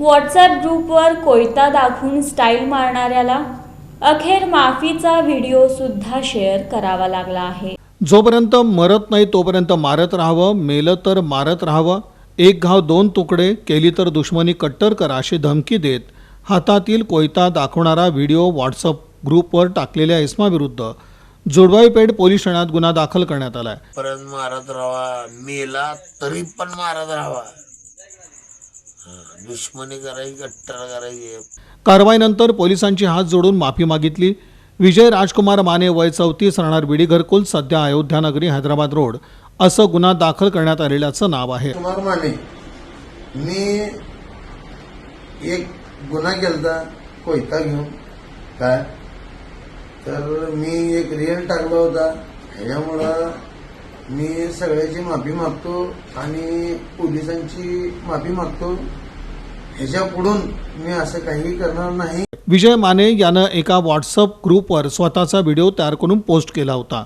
WhatsApp ग्रुपवर कोयता दाखवून स्टाईल मारणाऱ्याला अखेर माफीचा व्हिडिओ सुद्धा शेअर करावा लागला आहे. जोपर्यंत मरत नाही तोपर्यंत मारत राहावं मेलं तर मारत राहावं एक घाव दोन तुकडे केली तर दुश्मनी कट्टर करा अशी धमकी देत हातातील कोयता दाखवणारा व्हिडिओ व्हॉट्सअप ग्रुपवर टाकलेल्या इस्माविरुद्ध जोडवाईपेठ पोलीस ठाण्यात गुन्हा दाखल करण्यात आला आहे परत मारत राहावा मेला तरी पण मारत राहावा दुश्मनी करायची कट्टर करायची. कारवाईनंतर पोलिसांची हात जोडून माफी मागितली. विजय राजकुमार माने वय चौतीस राहणार बिडी घरकुल सध्या अयोध्यानगरी हैदराबाद रोड. असं गुन्हा दाखल करण्यात आलेल्याचं नाव आहे. कुमार माने मी एक गुन्हा केलता कोयता घेऊन. काय? तर मी एक रिअल टाकला होता. ह्याच्यामुळं मी सगळ्याची माफी मागतो आणि पोलिसांची माफी मागतो. ह्याच्या पुढून मी असं काही करणार नाही. विजय माने यानं एका व्हॉट्सअप ग्रुपवर स्वतःचा व्हिडिओ तयार करून पोस्ट केला होता.